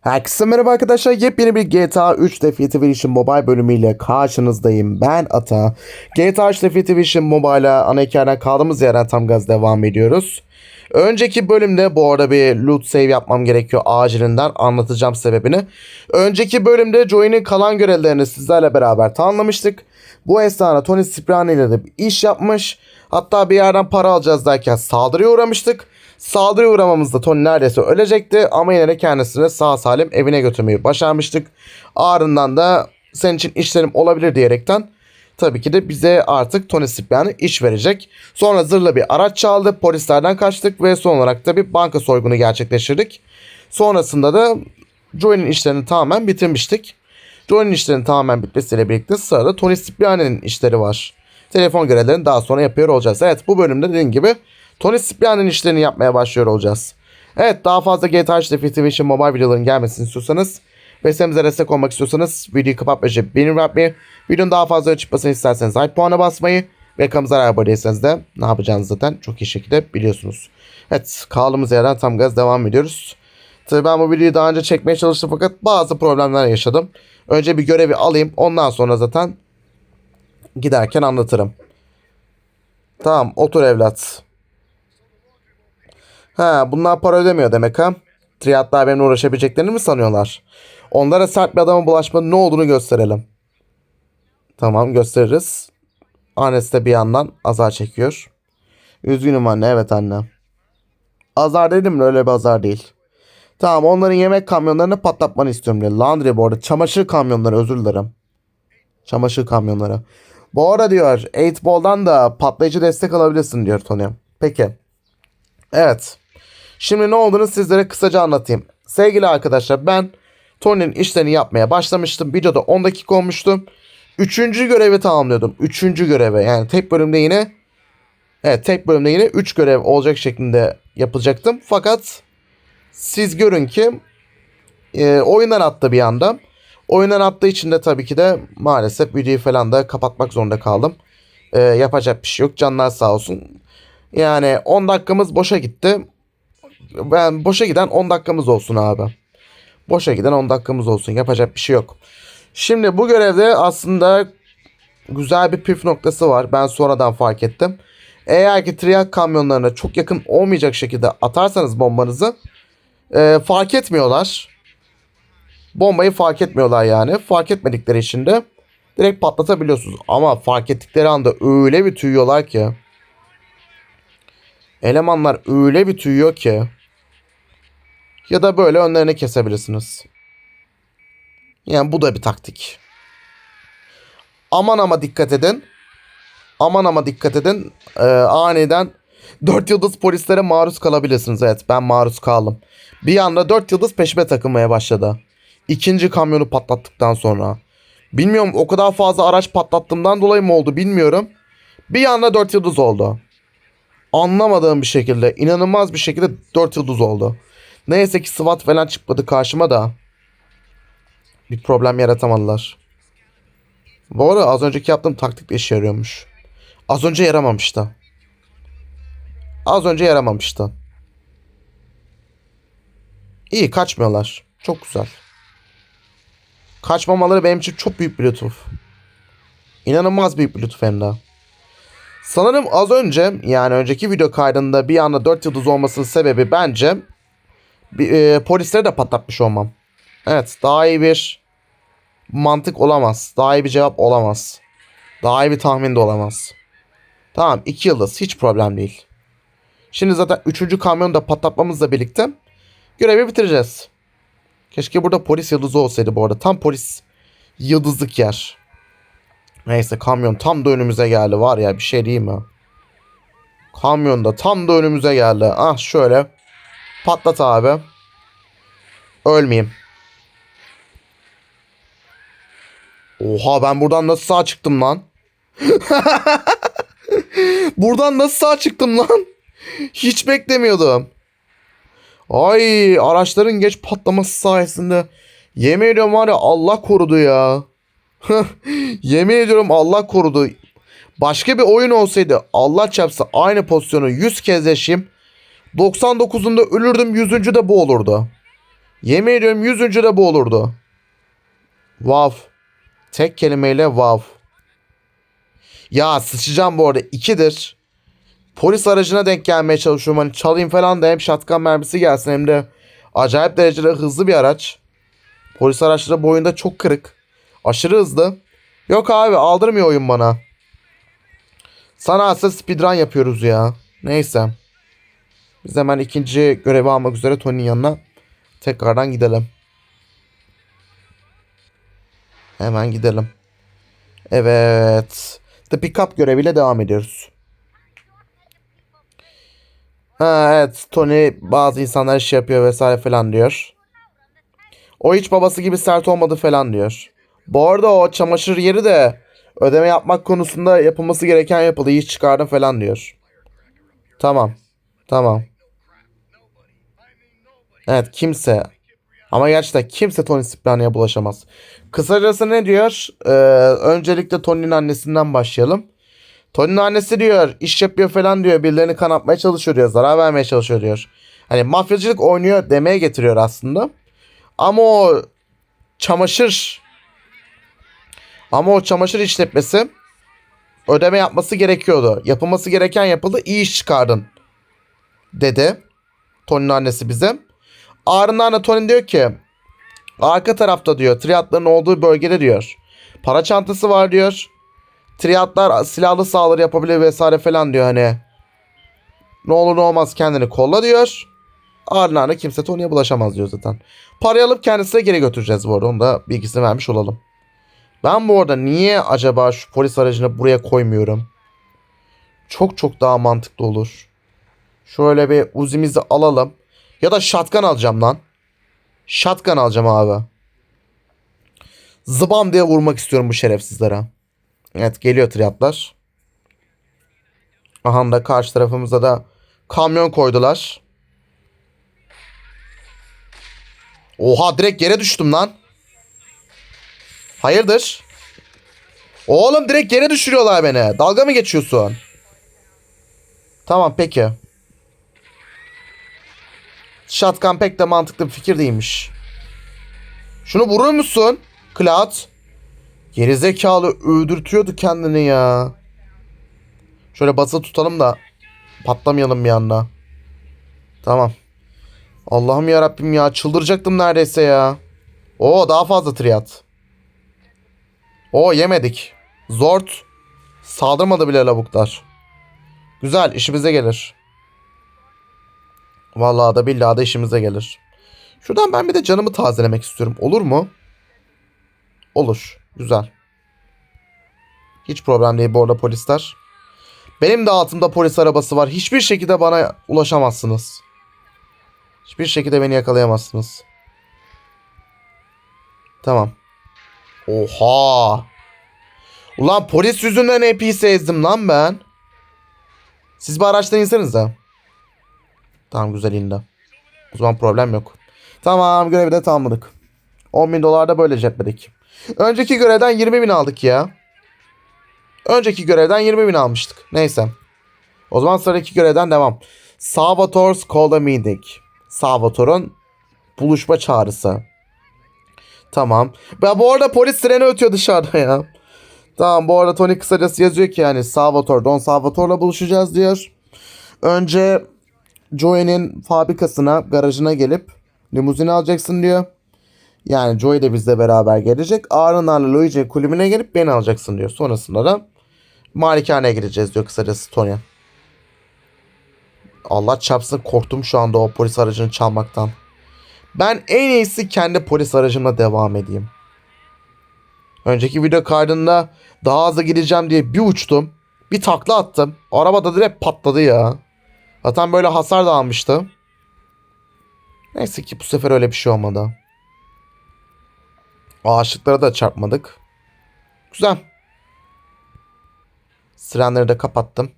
Herkese merhaba arkadaşlar. Yepyeni bir GTA 3 Definitive Edition Mobile bölümüyle karşınızdayım. Ben Ata. GTA 3 Definitive Edition Mobile'a ana hikayeden kaldığımız yerden tam gaz devam ediyoruz. Önceki bölümde bu arada bir loot save yapmam gerekiyor acilinden anlatacağım sebebini. Önceki bölümde Joey'nin kalan görevlerini sizlerle beraber tamamlamıştık. Bu esnada Tony Cipriani ile de bir iş yapmış. Hatta bir yerden para alacağız derken saldırıya uğramıştık. Saldırıya uğramamızda Tony neredeyse ölecekti ama yine de kendisini sağ salim evine götürmeyi başarmıştık. Ardından da senin için işlerim olabilir diyerekten tabii ki de bize artık Tony Cipriani iş verecek. Sonra zırhlı bir araç çaldı, polislerden kaçtık ve son olarak da bir banka soygunu gerçekleştirdik. Sonrasında da Joey'nin işlerini tamamen bitirmiştik. Joey'nin işlerinin tamamen bitmesiyle birlikte sırada Tony Cipriani'nin işleri var. Telefon görevlerini daha sonra yapıyor olacağız. Evet bu bölümde dediğim gibi Tony Cipriani'nin işlerini yapmaya başlıyor olacağız. Evet daha fazla GTA 3 Definitive Edition mobile videoların gelmesini istiyorsanız ve sitemize destek olmak istiyorsanız videoyu kapatmayıcı benim yapmayı, videonun daha fazla çıkmasını isterseniz like puanı basmayı ve kanalımıza abone değilseniz de ne yapacağınızı zaten çok iyi şekilde biliyorsunuz. Evet kaldığımız yerden tam gaz devam ediyoruz. Tabii ben bu videoyu daha önce çekmeye çalıştım fakat bazı problemler yaşadım. Önce bir görevi alayım ondan sonra zaten giderken anlatırım. Tamam otur evlat. Ha bunlar para ödemiyor demek ha. Triatlar benimle uğraşabileceklerini mi sanıyorlar? Onlara sert bir adama bulaşmanın ne olduğunu gösterelim. Tamam gösteririz. Annesi de bir yandan azar çekiyor. Üzgünüm anne evet anne. Azar dedim mi öyle bir azar değil. Tamam onların yemek kamyonlarını patlatmanı istiyorum diyor. Laundry bu arada çamaşır kamyonları özür dilerim. Çamaşır kamyonları. Bu arada diyor 8 Ball'dan da patlayıcı destek alabilirsin diyor Tony. Peki. Evet. Şimdi ne olduğunu sizlere kısaca anlatayım. Sevgili arkadaşlar ben Tony'nin işlerini yapmaya başlamıştım. Videoda 10 dakika olmuştu. Üçüncü görevi tamamlıyordum. Üçüncü göreve yani tek bölümde yine Evet tek bölümde yine 3 görev olacak şeklinde yapacaktım. Fakat siz görün ki e, oyundan attı bir anda. Oyundan attığı için de tabii ki de maalesef videoyu falan da kapatmak zorunda kaldım. E, yapacak bir şey yok. Canlar sağ olsun. Yani 10 dakikamız boşa gitti. Ben boşa giden 10 dakikamız olsun abi. Boşa giden 10 dakikamız olsun. Yapacak bir şey yok. Şimdi bu görevde aslında güzel bir püf noktası var. Ben sonradan fark ettim. Eğer ki triyak kamyonlarına çok yakın olmayacak şekilde atarsanız bombanızı e, fark etmiyorlar. Bombayı fark etmiyorlar yani. Fark etmedikleri için de direkt patlatabiliyorsunuz. Ama fark ettikleri anda öyle bir tüyüyorlar ki. Elemanlar öyle bir tüyüyor ki. Ya da böyle önlerini kesebilirsiniz. Yani bu da bir taktik. Aman ama dikkat edin. Aman ama dikkat edin. Ee, aniden 4 yıldız polislere maruz kalabilirsiniz. Evet ben maruz kaldım. Bir anda 4 yıldız peşime takılmaya başladı. İkinci kamyonu patlattıktan sonra. Bilmiyorum o kadar fazla araç patlattığımdan dolayı mı oldu bilmiyorum. Bir anda 4 yıldız oldu. Anlamadığım bir şekilde inanılmaz bir şekilde 4 yıldız oldu. Neyse ki SWAT falan çıkmadı karşıma da. Bir problem yaratamadılar. Bu arada az önceki yaptığım taktik de işe yarıyormuş. Az önce yaramamıştı. Az önce yaramamıştı. İyi kaçmıyorlar. Çok güzel. Kaçmamaları benim için çok büyük bir lütuf. İnanılmaz büyük bir lütuf hem de. Sanırım az önce yani önceki video kaydında bir anda 4 yıldız olmasının sebebi bence e, polisleri de patlatmış olmam. Evet daha iyi bir mantık olamaz. Daha iyi bir cevap olamaz. Daha iyi bir tahmin de olamaz. Tamam 2 yıldız hiç problem değil. Şimdi zaten 3. kamyonu da patlatmamızla birlikte görevi bitireceğiz. Keşke burada polis yıldızı olsaydı bu arada. Tam polis yıldızlık yer. Neyse kamyon tam da önümüze geldi var ya bir şey değil mi? Kamyon da tam da önümüze geldi. Ah şöyle patlat abi. Ölmeyeyim. Oha ben buradan nasıl sağ çıktım lan? buradan nasıl sağ çıktım lan? Hiç beklemiyordum. Ay araçların geç patlaması sayesinde yemin ediyorum var ya Allah korudu ya. yemin ediyorum Allah korudu. Başka bir oyun olsaydı Allah çarpsa aynı pozisyonu 100 kez yaşayayım. 99'unda ölürdüm 100. de bu olurdu. Yemin ediyorum yüzüncü de bu olurdu. Wow. Tek kelimeyle wow. Ya sıçacağım bu arada. İkidir. Polis aracına denk gelmeye çalışıyorum. Hani çalayım falan da hem şatkan mermisi gelsin hem de acayip derecede hızlı bir araç. Polis araçları boyunda çok kırık. Aşırı hızlı. Yok abi aldırmıyor oyun bana. Sana aslında speedrun yapıyoruz ya. Neyse. Biz hemen ikinci görevi almak üzere Tony'nin yanına tekrardan gidelim. Hemen gidelim. Evet. The Pickup göreviyle devam ediyoruz. Ha evet Tony bazı insanlar iş yapıyor vesaire falan diyor. O hiç babası gibi sert olmadı falan diyor. Bu arada o çamaşır yeri de ödeme yapmak konusunda yapılması gereken yapıldı. İyi çıkardım falan diyor. Tamam. Tamam. Evet kimse ama gerçekten kimse Tony Soprano'ya bulaşamaz. Kısacası ne diyor? Ee, öncelikle Tony'nin annesinden başlayalım. Tony'nin annesi diyor iş yapıyor falan diyor. Birilerini kanatmaya çalışıyor diyor. Zarar vermeye çalışıyor diyor. Hani mafyacılık oynuyor demeye getiriyor aslında. Ama o çamaşır ama o çamaşır işletmesi ödeme yapması gerekiyordu. Yapılması gereken yapıldı. İyi iş çıkardın. Dedi. Tony'nin annesi bize. Ardından da Tony diyor ki arka tarafta diyor triatların olduğu bölgede diyor. Para çantası var diyor. Triatlar silahlı saldırı yapabilir vesaire falan diyor hani. Ne olur ne olmaz kendini kolla diyor. Ardından da kimse Tony'ye bulaşamaz diyor zaten. Parayı alıp kendisine geri götüreceğiz bu arada. Onu da bilgisini vermiş olalım. Ben bu arada niye acaba şu polis aracını buraya koymuyorum? Çok çok daha mantıklı olur. Şöyle bir uzimizi alalım. Ya da shotgun alacağım lan. Shotgun alacağım abi. Zıbam diye vurmak istiyorum bu şerefsizlere. Evet geliyor triatlar. Aha da karşı tarafımıza da kamyon koydular. Oha direkt yere düştüm lan. Hayırdır? Oğlum direkt yere düşürüyorlar beni. Dalga mı geçiyorsun? Tamam peki. Shotgun pek de mantıklı bir fikir değilmiş. Şunu vurur musun? Cloud. Gerizekalı öldürtüyordu kendini ya. Şöyle bası tutalım da patlamayalım bir anda. Tamam. Allah'ım ya Rabbim ya çıldıracaktım neredeyse ya. Oo daha fazla triat. Oo yemedik. Zort. Saldırmadı bile lavuklar. Güzel işimize gelir. Vallahi da billahi da işimize gelir. Şuradan ben bir de canımı tazelemek istiyorum. Olur mu? Olur. Güzel. Hiç problem değil bu arada polisler. Benim de altımda polis arabası var. Hiçbir şekilde bana ulaşamazsınız. Hiçbir şekilde beni yakalayamazsınız. Tamam. Oha. Ulan polis yüzünden NPC ezdim lan ben. Siz bir araçtan insenize. Tamam güzel indi. O zaman problem yok. Tamam görevi de tamamladık. 10 bin dolar da böyle cepledik. Önceki görevden 20 bin aldık ya. Önceki görevden 20 bin almıştık. Neyse. O zaman sıradaki görevden devam. Salvatore's Call a Meeting. Salvatore'un buluşma çağrısı. Tamam. Ben bu arada polis sireni ötüyor dışarıda ya. Tamam bu arada Tony kısacası yazıyor ki yani Salvatore, Don Salvatore'la buluşacağız diyor. Önce Joey'nin fabrikasına, garajına gelip limuzini alacaksın diyor. Yani Joey de bizle beraber gelecek. Ardından Luigi kulübüne gelip beni alacaksın diyor. Sonrasında da malikaneye gideceğiz diyor kısacası Tony. Allah çarpsın korktum şu anda o polis aracını çalmaktan. Ben en iyisi kendi polis aracımla devam edeyim. Önceki video kaydında daha hızlı gideceğim diye bir uçtum. Bir takla attım. Araba da direkt patladı ya. Zaten böyle hasar da almıştı. Neyse ki bu sefer öyle bir şey olmadı. Ağaçlıklara da çarpmadık. Güzel. Sirenleri de kapattım.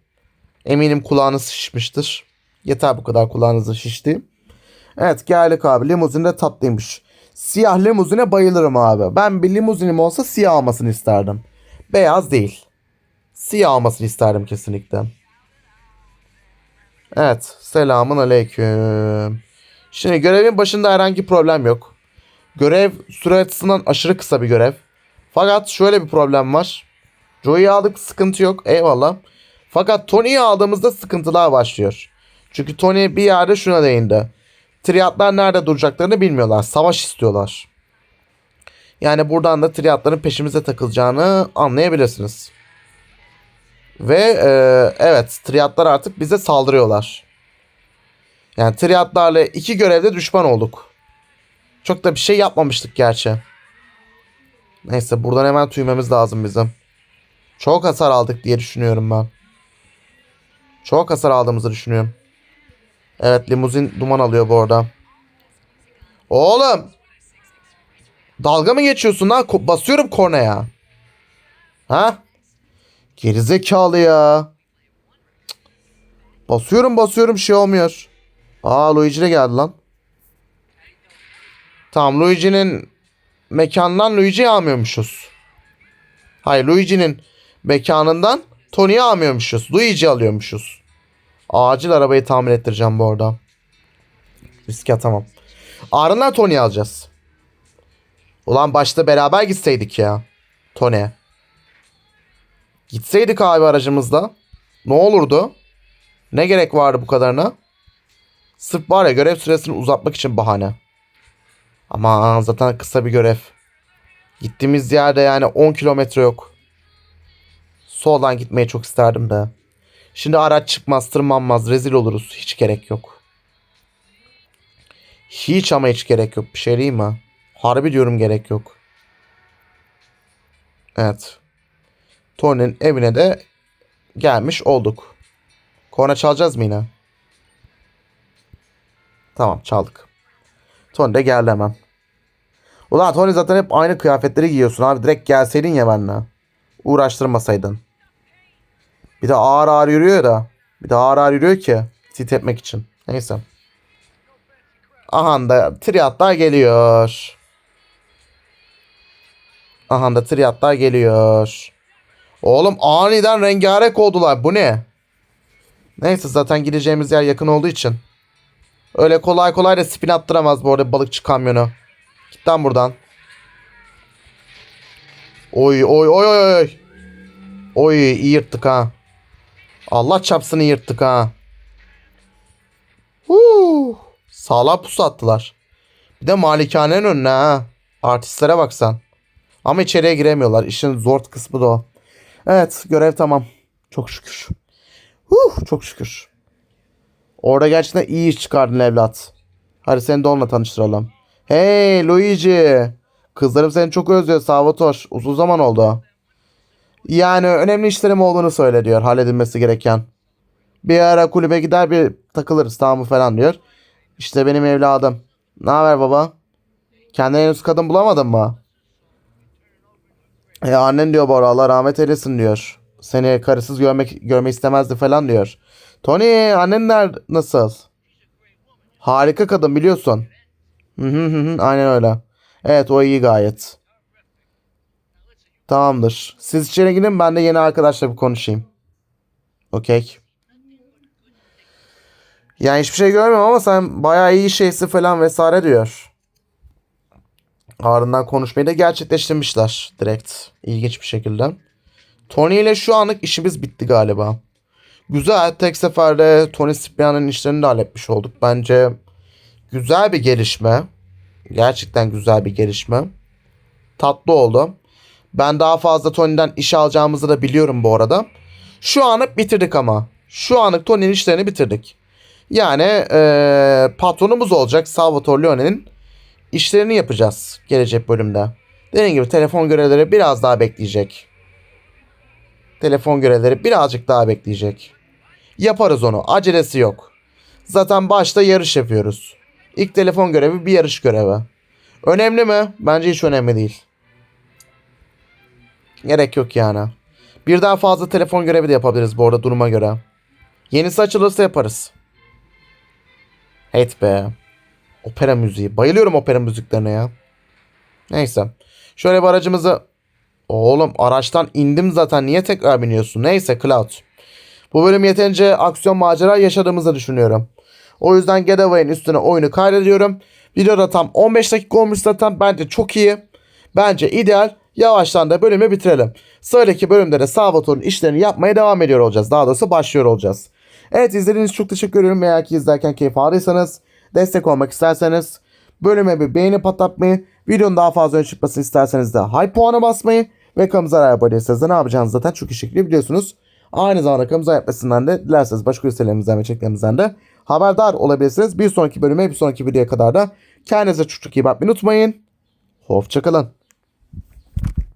Eminim kulağınız şişmiştir. Yeter bu kadar kulağınızı şişti. Evet geldik abi. Limuzin de tatlıymış. Siyah limuzine bayılırım abi. Ben bir limuzinim olsa siyah almasını isterdim. Beyaz değil. Siyah almasını isterdim kesinlikle. Evet. Selamun aleyküm. Şimdi görevin başında herhangi problem yok. Görev süre açısından aşırı kısa bir görev. Fakat şöyle bir problem var. Joey'i aldık sıkıntı yok eyvallah. Fakat Tony'yi aldığımızda sıkıntılar başlıyor. Çünkü Tony bir yerde şuna değindi. Triatlar nerede duracaklarını bilmiyorlar. Savaş istiyorlar. Yani buradan da triatların peşimize takılacağını anlayabilirsiniz. Ve e, evet triatlar artık bize saldırıyorlar. Yani triatlarla iki görevde düşman olduk. Çok da bir şey yapmamıştık gerçi. Neyse buradan hemen tüymemiz lazım bizim. Çok hasar aldık diye düşünüyorum ben. Çok hasar aldığımızı düşünüyorum. Evet limuzin duman alıyor bu arada. Oğlum. Dalga mı geçiyorsun lan? Ko- basıyorum kornaya. Ha? Gerizekalı ya. Basıyorum basıyorum şey olmuyor. Aa Luigi de geldi lan. Tamam Luigi'nin mekanından Luigi'yi almıyormuşuz. Hayır Luigi'nin mekanından Tony'yi almıyormuşuz. Luigi alıyormuşuz. Acil arabayı tamir ettireceğim bu arada. Riske atamam. Ardından Tony'yi alacağız. Ulan başta beraber gitseydik ya. Tony. Gitseydik abi aracımızda. Ne olurdu? Ne gerek vardı bu kadarına? Sırf var ya görev süresini uzatmak için bahane. Ama zaten kısa bir görev. Gittiğimiz yerde yani 10 kilometre yok. Soldan gitmeyi çok isterdim de. Şimdi araç çıkmaz, tırmanmaz, rezil oluruz. Hiç gerek yok. Hiç ama hiç gerek yok. Bir şey diyeyim mi? Harbi diyorum gerek yok. Evet. Tony'nin evine de gelmiş olduk. Korna çalacağız mı yine? Tamam çaldık. Tony de geldi hemen. Ulan Tony zaten hep aynı kıyafetleri giyiyorsun abi. Direkt gelseydin ya benimle. Uğraştırmasaydın. Bir de ağır ağır yürüyor da. Bir de ağır ağır yürüyor ki. Tit etmek için. Neyse. Aha da triatlar geliyor. Aha da triatlar geliyor. Oğlum aniden rengarenk oldular. Bu ne? Neyse zaten gideceğimiz yer yakın olduğu için. Öyle kolay kolay da spin attıramaz bu arada balıkçı kamyonu. Git lan buradan. Oy oy oy oy oy. Oy iyi yırttık ha. Allah çapsını yırttık ha. Huu. Sağlam pusu attılar. Bir de malikanenin önüne ha. Artistlere baksan. Ama içeriye giremiyorlar. İşin zor kısmı da o. Evet görev tamam. Çok şükür. Huh, çok şükür. Orada gerçekten iyi iş çıkardın evlat. Hadi seni de onunla tanıştıralım. Hey Luigi. Kızlarım seni çok özlüyor Salvatore. Uzun zaman oldu. Yani önemli işlerim olduğunu söyle diyor halledilmesi gereken. Bir ara kulübe gider bir takılırız tamam mı falan diyor. İşte benim evladım. Ne haber baba? Kendine henüz kadın bulamadın mı? E annen diyor Bora Allah rahmet eylesin diyor. Seni karısız görmek görmek istemezdi falan diyor. Tony annenler nasıl? Harika kadın biliyorsun. Hı hı hı, aynen öyle. Evet o iyi gayet. Tamamdır. Siz içeri gidin ben de yeni arkadaşla bir konuşayım. Okey. Yani hiçbir şey görmüyorum ama sen bayağı iyi şeysi falan vesaire diyor. Ardından konuşmayı da gerçekleştirmişler direkt. İlginç bir şekilde. Tony ile şu anlık işimiz bitti galiba. Güzel. Tek seferde Tony Cipriano'nun işlerini de halletmiş olduk. Bence güzel bir gelişme. Gerçekten güzel bir gelişme. Tatlı oldu. Ben daha fazla Tony'den iş alacağımızı da biliyorum bu arada. Şu anlık bitirdik ama. Şu anlık Tony'nin işlerini bitirdik. Yani eee, patronumuz olacak Salvatore Leone'nin işlerini yapacağız gelecek bölümde. Dediğim gibi telefon görevleri biraz daha bekleyecek. Telefon görevleri birazcık daha bekleyecek. Yaparız onu. Acelesi yok. Zaten başta yarış yapıyoruz. İlk telefon görevi bir yarış görevi. Önemli mi? Bence hiç önemli değil. Gerek yok yani. Birden fazla telefon görevi de yapabiliriz bu arada duruma göre. Yenisi açılırsa yaparız. Evet be. Opera müziği. Bayılıyorum opera müziklerine ya. Neyse. Şöyle bir aracımızı... Oğlum araçtan indim zaten. Niye tekrar biniyorsun? Neyse Cloud. Bu bölüm yeterince aksiyon macera yaşadığımızı düşünüyorum. O yüzden Getaway'in üstüne oyunu kaydediyorum. Videoda tam 15 dakika olmuş zaten. Bence çok iyi. Bence ideal. Yavaştan da bölümü bitirelim. Sıradaki bölümde de Salvatore'un işlerini yapmaya devam ediyor olacağız. Daha doğrusu başlıyor olacağız. Evet izlediğiniz çok teşekkür ederim. Eğer ki izlerken keyif aldıysanız, destek olmak isterseniz bölüme bir beğeni patlatmayı, videonun daha fazla ön çıkmasını isterseniz de hype puanı basmayı ve kanalımıza abone değilseniz de ne yapacağınızı zaten çok iyi şekilde biliyorsunuz. Aynı zamanda kanalımıza yapmasından de dilerseniz başka üstelerimizden ve çeklerimizden de haberdar olabilirsiniz. Bir sonraki bölüme bir sonraki videoya kadar da kendinize çok çok iyi bakmayı unutmayın. Hoşçakalın.